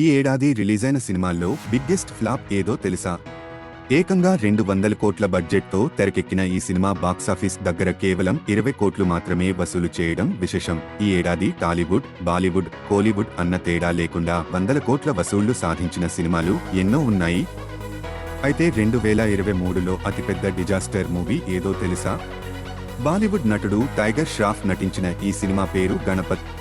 ఈ ఏడాది రిలీజైన సినిమాల్లో బిగ్గెస్ట్ ఫ్లాప్ ఏదో తెలుసా? ఏకంగా రెండు వందల కోట్ల బడ్జెట్తో తెరకెక్కిన ఈ సినిమా బాక్సాఫీస్ దగ్గర కేవలం ఇరవై కోట్లు మాత్రమే వసూలు చేయడం విశేషం. ఈ ఏడాది టాలీవుడ్ బాలీవుడ్ కోలీవుడ్ అన్న తేడా లేకుండా వందల కోట్ల వసూళ్ళు సాధించిన సినిమాలు ఎన్నో ఉన్నాయి. అయితే రెండు వేల ఇరవై మూడులో అతిపెద్ద డిజాస్టర్ మూవీ ఏదో తెలుసా? బాలీవుడ్ నటుడు టైగర్ ష్రాఫ్ నటించిన ఈ సినిమా పేరు గణపత్.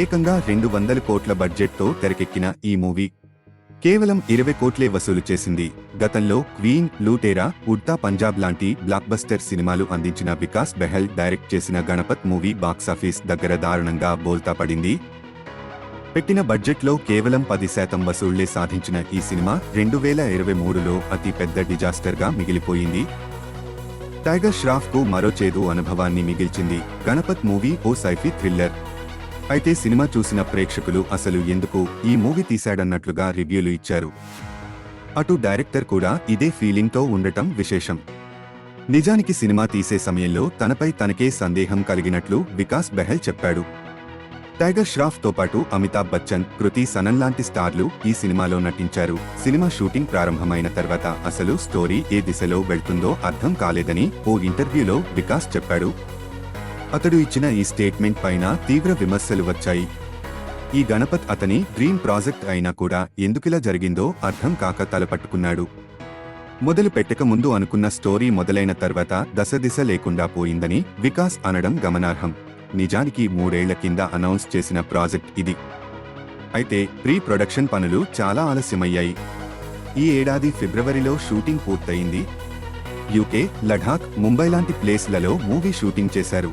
ఏకంగా రెండు వందల కోట్ల బడ్జెట్తో తెరకెక్కిన ఈ మూవీ కేవలం ఇరవై కోట్లే వసూలు చేసింది. గతంలో క్వీన్ లూటేరా ఉడ్తా పంజాబ్ లాంటి బ్లాక్ బస్టర్ సినిమాలు అందించిన వికాస్ బెహల్ డైరెక్ట్ చేసిన గణపత్ మూవీ బాక్సాఫీస్ దగ్గర దారుణంగా బోల్తా పడింది. పెట్టిన బడ్జెట్లో కేవలం పది శాతం వసూళ్ళే సాధించిన ఈ సినిమా రెండు వేల ఇరవై మూడులో అతి పెద్ద డిజాస్టర్గా మిగిలిపోయింది. టైగర్ ష్రాఫ్కు మరో చేదు అనుభవాన్ని మిగిల్చింది. గణపత్ మూవీ ఓ సైఫీ థ్రిల్లర్. అయితే సినిమా చూసిన ప్రేక్షకులు అసలు ఎందుకు ఈ మూవీ తీశాడన్నట్లుగా రివ్యూలు ఇచ్చారు. అటు డైరెక్టర్ కూడా ఇదే ఫీలింగ్తో ఉండటం విశేషం. నిజానికి సినిమా తీసే సమయంలో తనపై తనకే సందేహం కలిగినట్లు వికాస్ బెహల్ చెప్పాడు. టైగర్ ష్రాఫ్తో పాటు అమితాబ్ బచ్చన్ కృతి సనన్ లాంటి స్టార్లు ఈ సినిమాలో నటించారు. సినిమా షూటింగ్ ప్రారంభమైన తర్వాత అసలు స్టోరీ ఏ దిశలో వెళ్తుందో అర్థం కాలేదని ఓ ఇంటర్వ్యూలో వికాస్ చెప్పాడు. అతడు ఇచ్చిన ఈ స్టేట్మెంట్ పైన తీవ్ర విమర్శలు వచ్చాయి. ఈ గణపత్ అతని డ్రీమ్ ప్రాజెక్ట్ అయినా కూడా ఎందుకిలా జరిగిందో అర్థం కాక తలపట్టుకున్నాడు మొదలు పెట్టక ముందు అనుకున్న స్టోరీ మొదలైన తర్వాత దశదిశ లేకుండా పోయిందని వికాస్ అనడం గమనార్హం. నిజానికి మూడేళ్ళ కింద అనౌన్స్ చేసిన ప్రాజెక్ట్ ఇది. అయితే ప్రీ ప్రొడక్షన్ పనులు చాలా ఆలస్యమయ్యాయి. ఈ ఏడాది ఫిబ్రవరిలో షూటింగ్ పూర్తయింది. యూకే లడాక్ ముంబై లాంటి ప్లేస్లలో మూవీ షూటింగ్ చేశారు.